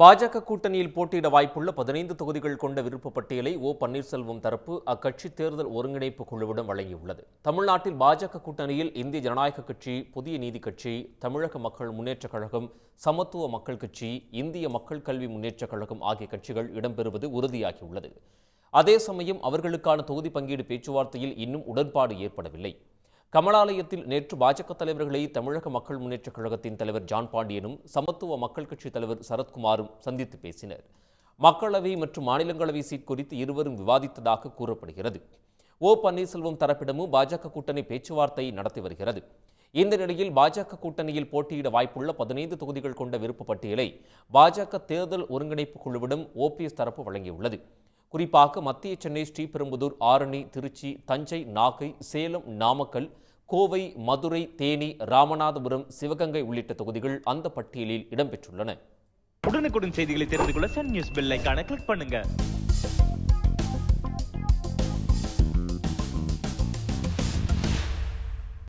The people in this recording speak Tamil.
பாஜக கூட்டணியில் போட்டியிட வாய்ப்புள்ள பதினைந்து தொகுதிகள் கொண்ட விருப்ப பட்டியலை ஓ பன்னீர்செல்வம் தரப்பு அக்கட்சி தேர்தல் ஒருங்கிணைப்பு குழுவிடம் வழங்கியுள்ளது. தமிழ்நாட்டில் பாஜக கூட்டணியில் இந்திய ஜனநாயக கட்சி புதிய நீதி கட்சி தமிழக மக்கள் முன்னேற்றக் கழகம் சமத்துவ மக்கள் கட்சி இந்திய மக்கள் கல்வி முன்னேற்றக் கழகம் ஆகிய கட்சிகள் இடம்பெறுவது உறுதியாகியுள்ளது. அதே சமயம் அவர்களுக்கான தொகுதி பங்கீடு பேச்சுவார்த்தையில் இன்னும் உடன்பாடு ஏற்படவில்லை. கமலாலயத்தில் நேற்று பாஜக தலைவர்களை தமிழக மக்கள் முன்னேற்றக் கழகத்தின் தலைவர் ஜான் பாண்டியனும் சமத்துவ மக்கள் கட்சித் தலைவர் சரத்குமாரும் சந்தித்து பேசினர். மக்களவை மற்றும் மாநிலங்களவை சீட் குறித்து இருவரும் விவாதித்ததாக கூறப்படுகிறது. ஓ பன்னீர்செல்வம் தரப்பிடமும் பாஜக கூட்டணி பேச்சுவார்த்தை நடத்தி வருகிறது. இந்த நிலையில் பாஜக கூட்டணியில் போட்டியிட வாய்ப்புள்ள பதினைந்து தொகுதிகள் கொண்ட விருப்ப பட்டியலை பாஜக தேர்தல் ஒருங்கிணைப்பு குழுவிடம் ஓபிஎஸ் தரப்பு வழங்கியுள்ளது. குறிப்பாக மத்திய சென்னை ஸ்ரீபெரும்புதூர் ஆரணி திருச்சி தஞ்சை நாகை சேலம் நாமக்கல் கோவை மதுரை தேனி ராமநாதபுரம் சிவகங்கை உள்ளிட்ட தொகுதிகள் அந்த பட்டியலில் இடம்பெற்றுள்ளன. உடனுக்குடன் செய்திகளை தெரிந்து கொள்ள சன் நியூஸ் பெல் ஐகானை கிளிக் பண்ணுங்க.